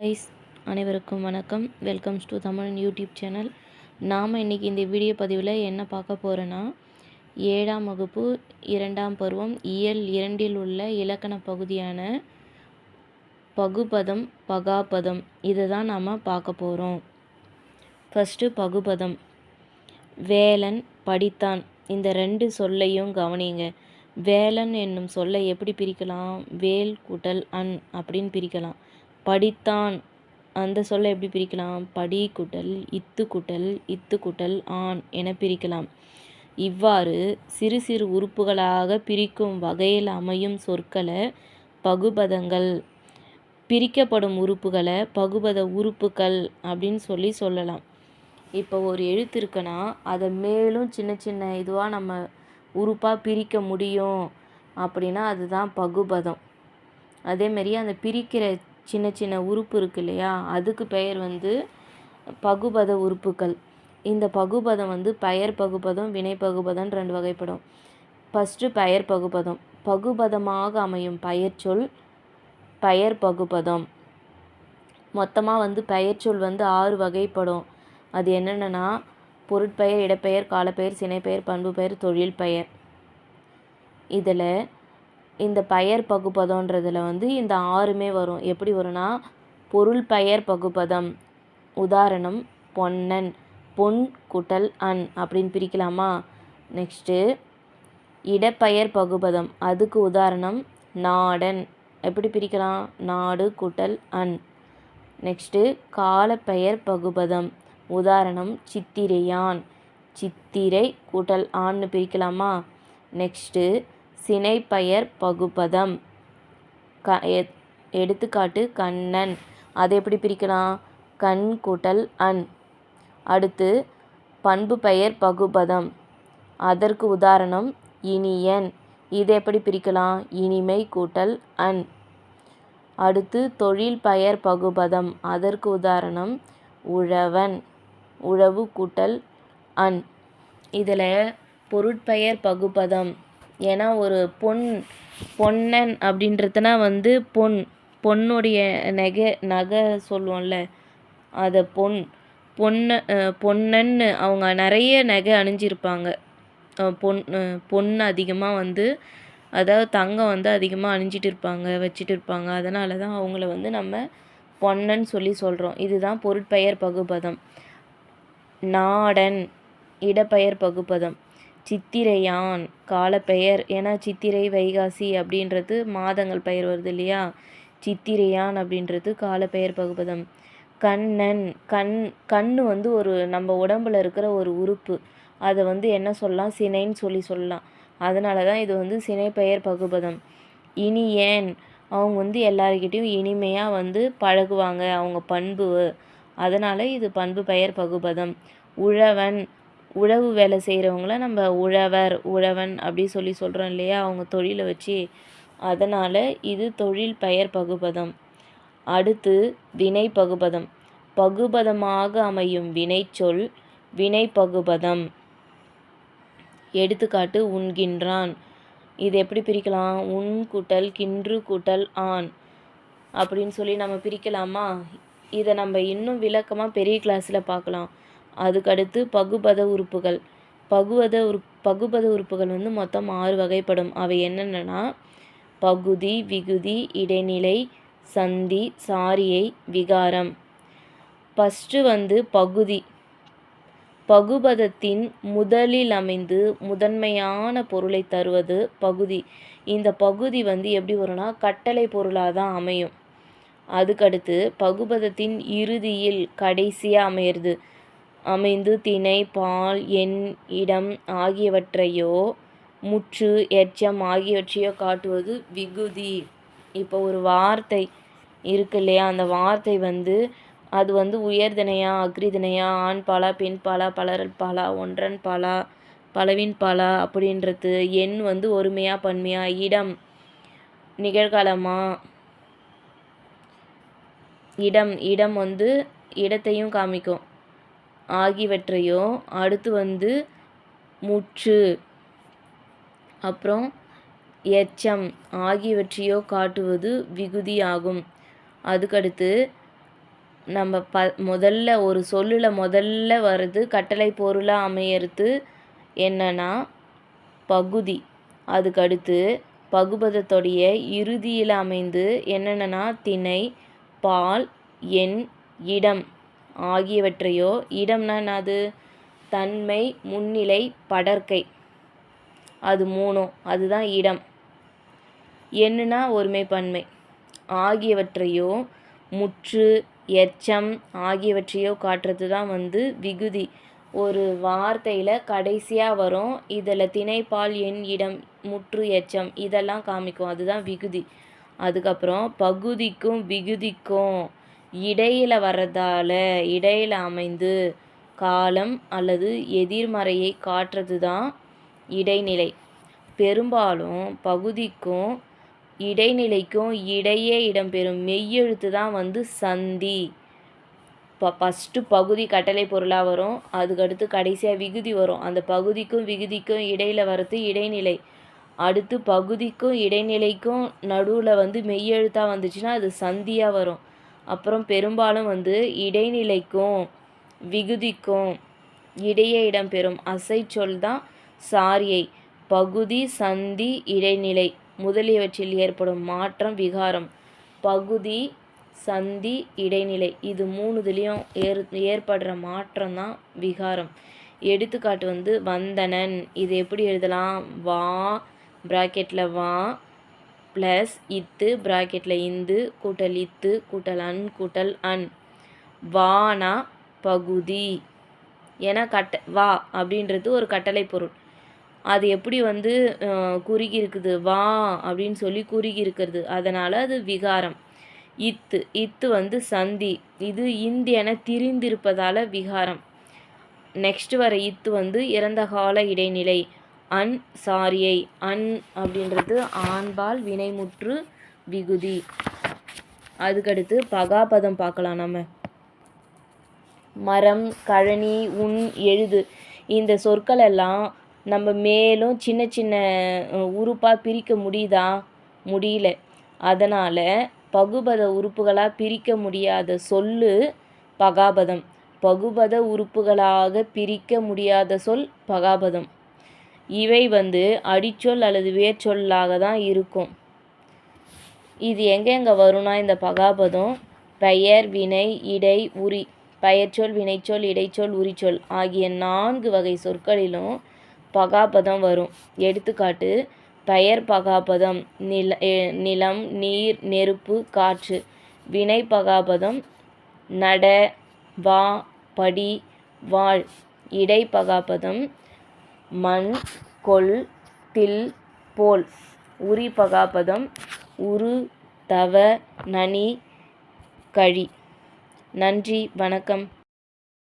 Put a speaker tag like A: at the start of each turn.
A: Ice அனைவருக்கும் வணக்கம். Welcomes to Tamil YouTube channel நாம் இன்றைக்கி இந்த வீடியோ பதிவில் என்ன பார்க்க போகிறோன்னா ஏழாம் வகுப்பு இரண்டாம் பருவம் இயல் இரண்டில் உள்ள இலக்கண பகுதியான பகுபதம் பகாபதம். இதை தான் நாம் பார்க்க போகிறோம் ஃபஸ்ட்டு பகுபதம். வேலன் படித்தான். இந்த ரெண்டு சொல்லையும் கவனிங்க. வேலன் என்னும் சொல்லை எப்படி பிரிக்கலாம்? வேல் கூட்டல் அன் அப்படின்னு பிரிக்கலாம். படித்தான். அந்த சொல்லை எப்படி பிரிக்கலாம்? படி கூட்டல் இத்து கூட்டல் இத்து கூட்டல் ஆண் என பிரிக்கலாம். இவ்வாறு சிறு சிறு உறுப்புகளாக பிரிக்கும் வகையில் அமையும் சொற்களை பகுபதங்கள். பிரிக்கப்படும் உறுப்புகளை பகுபத உறுப்புகள் அப்படின்னு சொல்லி சொல்லலாம். இப்போ ஒரு எழுத்து இருக்குன்னா அதை மேலும் சின்ன சின்ன இதுவாக நம்ம உறுப்பாக பிரிக்க முடியும் அப்படின்னா அதுதான் பகுபதம். அதேமாரி அந்த பிரிக்கிற சின்ன சின்ன உறுப்பு இருக்கு இல்லையா? அதுக்கு பெயர் வந்து பகுபத உறுப்புகள். இந்த பகுபதம் வந்து பெயர் பகுபதம் வினை பகுபதம் ரெண்டு வகைப்படும். ஃபஸ்ட்டு பெயர் பகுபதம். பகுபதமாக அமையும் பெயர்ச்சொல் பெயர் பகுபதம். மொத்தமாக வந்து பெயர்ச்சொல் வந்து ஆறு வகைப்படும். அது என்னென்னா பொருட்பெயர் இடப்பெயர் காலப்பெயர் சினைப்பெயர் பண்பு பெயர் தொழில் பெயர் இதில் இந்த பெயர் பகுப்பதன்றதில் வந்து இந்த ஆறுமே வரும். எப்படி வரும்னா பொருள் பெயர் பகுப்பதம் உதாரணம் பொன்னன் பொன் குட்டல் அன் அப்படின்னு பிரிக்கலாமா? நெக்ஸ்ட்டு இடப்பெயர் பகுபதம் அதுக்கு உதாரணம் நாடன். எப்படி பிரிக்கலாம்? நாடு குட்டல் அன். நெக்ஸ்ட்டு காலப்பெயர் பகுபதம் உதாரணம் சித்திரையான். சித்திரை கூட்டல் ஆன்னு பிரிக்கலாமா? நெக்ஸ்ட்டு சினைப்பெயர் பகுபதம். க எடுத்துக்காட்டு கண்ணன். அதை எப்படி பிரிக்கலாம்? கண் கூட்டல் அன். அடுத்து பண்பு பெயர் பகுபதம். அதற்கு உதாரணம் இனியன். இதை எப்படி பிரிக்கலாம்? இனிமை கூட்டல் அன். அடுத்து தொழில் பெயர் பகுபதம். அதற்கு உதாரணம் உழவன். உழவு கூட்டல் அன். இதில் பொருட்பெயர் பகுபதம். ஏன்னா ஒரு பொன் பொன்னன் அப்படின்றதுனா வந்து பொன். பொண்ணுடைய நகை நகை சொல்லுவோம்ல அதை பொன். பொன்ன பொன்னன்னு அவங்க நிறைய நகை அணிஞ்சிருப்பாங்க. பொன் பொண்ணு அதிகமாக வந்து அதாவது தங்கம் வந்து அதிகமாக அணிஞ்சிட்டு இருப்பாங்க வச்சுட்டு இருப்பாங்க அதனால தான் அவங்கள வந்து நம்ம பொன்னன்னு சொல்லி சொல்கிறோம் இதுதான் பொருட்பெயர் பகுபதம். நாடன் இடப்பெயர் பகுப்பதம் சித்திரையான் காலப்பெயர். ஏன்னா சித்திரை வைகாசி அப்படின்றது மாதங்கள் பெயர் வருது இல்லையா? சித்திரையான் அப்படின்றது காலப்பெயர் பகுபதம். கண்ணன் கண் கண் வந்து ஒரு நம்ம உடம்புல இருக்கிற ஒரு உறுப்பு. அதை வந்து என்ன சொல்லலாம்? சினைன்னு சொல்லி சொல்லலாம். அதனால தான் இது வந்து சினை பெயர் பகுபதம். இனி ஏன் அவங்க வந்து எல்லாருக்கிட்டேயும் இனிமையாக வந்து பழகுவாங்க. அவங்க பண்பு. அதனால் இது பண்பு பெயர் பகுபதம். உழவன் உழவு வேலை செய்கிறவங்கள நம்ம உழவர் உழவன் அப்படி சொல்லி சொல்கிறோம் இல்லையா? அவங்க தொழிலை வச்சு அதனால் இது தொழில் பெயர் பகுபதம். அடுத்து வினை பகுபதம். பகுபதமாக அமையும் வினைச்சொல் வினை பகுபதம். எடுத்துக்காட்டு உண்கின்றான் இது எப்படி பிரிக்கலாம்? உன் கூட்டல் கின்று கூட்டல் ஆண் அப்படின்னு சொல்லி நம்ம பிரிக்கலாமா? இதை நம்ம இன்னும் விளக்கமாக பெரிய கிளாஸில் பார்க்கலாம். அதுக்கடுத்து பகுபத உறுப்புகள். பகுபத உறு பகுபத உறுப்புகள் வந்து மொத்தம் ஆறு வகைப்படும். அவை என்னென்னா பகுதி விகுதி இடைநிலை சந்தி சாரியை விகாரம். ஃபஸ்ட்டு வந்து பகுதி. பகுபதத்தின் முதலில் அமைந்து முதன்மையான பொருளை தருவது பகுதி. இந்த பகுதி வந்து எப்படி வரும்னா கட்டளை பொருளாக தான் அமையும். அதுக்கடுத்து பகுபதத்தின் இறுதியில் கடைசியாக அமையிறது. அமைந்து திணை பால் எண் இடம் ஆகியவற்றையோ முற்று எச்சம் ஆகியவற்றையோ காட்டுவது விகுதி. இப்போ ஒரு வார்த்தை இருக்கு இல்லையா? அந்த வார்த்தை வந்து அது வந்து உயர்தினையா அக்ரிதினையா ஆண் பாலா பெண் பாலா பலரல் பாலா ஒன்றன் பாலா பலவின் பாலா அப்படின்றது எண் வந்து ஒருமையா பன்மையா இடம் நிகழ்காலமா? இடம் இடம் வந்து இடத்தையும் காமிக்கும். ஆகியவற்றையோ அடுத்து வந்து முற்று அப்புறம் எச்சம் ஆகியவற்றையோ காட்டுவது விகுதியாகும். அதுக்கடுத்து நம்ம ப முதல்ல ஒரு சொல்லில் முதல்ல வருது கட்டளை பொருளாக அமையறது என்னன்னா பகுதி. அதுக்கடுத்து பகுபதத்துடைய இறுதியில் அமைந்து என்னென்னா திணை பால் எண் இடம். ஆகியவற்றையோ இடம்னா என்னது தன்மை முன்னிலை படர்க்கை அது மூணும் அதுதான் இடம். என்னன்னா ஒருமைப்பன்மை ஆகியவற்றையோ முற்று எச்சம் ஆகியவற்றையோ காட்டுறது தான் வந்து விகுதி. ஒரு வார்த்தையில் கடைசியாக வரும் இதில் திணைப்பால் எண் இடம் முற்று எச்சம் இதெல்லாம் காமிக்கும். அதுதான் விகுதி. அதுக்கப்புறம் பகுதிக்கும் விகுதிக்கும். இடையில் வர்றதால இடையில் அமைந்து காலம் அல்லது எதிர்மறையை காட்டுறது தான் இடைநிலை. பெரும்பாலும் பகுதிக்கும் இடைநிலைக்கும் இடையே இடம்பெறும் மெய்யெழுத்து தான் வந்து சந்தி. இப்போ ஃபஸ்ட்டு பகுதி கட்டளை பொருளாக வரும் அதுக்கடுத்து கடைசியாக விகுதி வரும். அந்த பகுதிக்கும் விகுதிக்கும் இடையில் வர்றது இடைநிலை. அடுத்து பகுதிக்கும் இடைநிலைக்கும் நடுவில் வந்து மெய்யெழுத்தாக வந்துச்சுன்னா அது சந்தியாக வரும். அப்புறம் பெரும்பாலும் வந்து இடைநிலைக்கும் விகுதிக்கும் இடையே இடம்பெறும் அசை சொல் தான் சாரியை. பகுதி சந்தி இடைநிலை முதலியவற்றில் ஏற்படும் மாற்றம் விகாரம். பகுதி சந்தி இடைநிலை இது மூணுதுலேயும் ஏற் ஏற்படுற மாற்றம் தான் விகாரம். எடுத்துக்காட்டு வந்து வந்தனன். இது எப்படி எழுதலாம்? வா ப்ராக்கெட்டில் வா ப்ளஸ் இத்து ப்ராக்கெட்டில் இந்து கூட்டல் இத்து கூட்டல் அன் கூட்டல் அன். வானா பகுதி. ஏன்னா கட்ட வா அப்படின்றது ஒரு கட்டளை பொருள். அது எப்படி வந்து குறுகி இருக்குது வா அப்படின்னு சொல்லி குறுகி இருக்கிறது அதனால் அது விகாரம். இத்து இத்து வந்து சந்தி. இது இந்தியன திரிந்திருப்பதால் விகாரம். நெக்ஸ்ட் வர இத்து வந்து இறந்த கால இடைநிலை. அன் சாரியை அன் அப்படின்றது ஆண்பால் வினைமுற்று விகுதி. அதுக்கடுத்து பகாபதம் பார்க்கலாம் நம்ம மரம் கழனி உன் எழுது. இந்த சொற்கள் எல்லாம் நம்ம மேலும் சின்ன சின்ன உறுப்பாக பிரிக்க முடியுதா? முடியல. அதனால் பகுபத உறுப்புகளாக பிரிக்க முடியாத சொல்லு பகாபதம். பகுபத உறுப்புகளாக பிரிக்க முடியாத சொல் பகாபதம். இவை வந்து அடிச்சொல் அல்லது வேர்ச்சொல்லாக தான் இருக்கும். இது எங்கெங்கே வரும்னா இந்த பகாபதம் பெயர் வினை இடை உரி பெயர்ச்சொல் வினைச்சொல் இடைச்சொல் உரிச்சொல் ஆகிய நான்கு வகை சொற்களிலும் பகாபதம் வரும். எடுத்துக்காட்டு பெயர் பகாபதம் நில நிலம் நீர் நெருப்பு காற்று. வினை பகாபதம் நட வா படி வாழ். இடை பகாபதம் மண் கொல் தில் போல். உரி பகாபதம் உரு தவ நனி கழி. நன்றி வணக்கம்.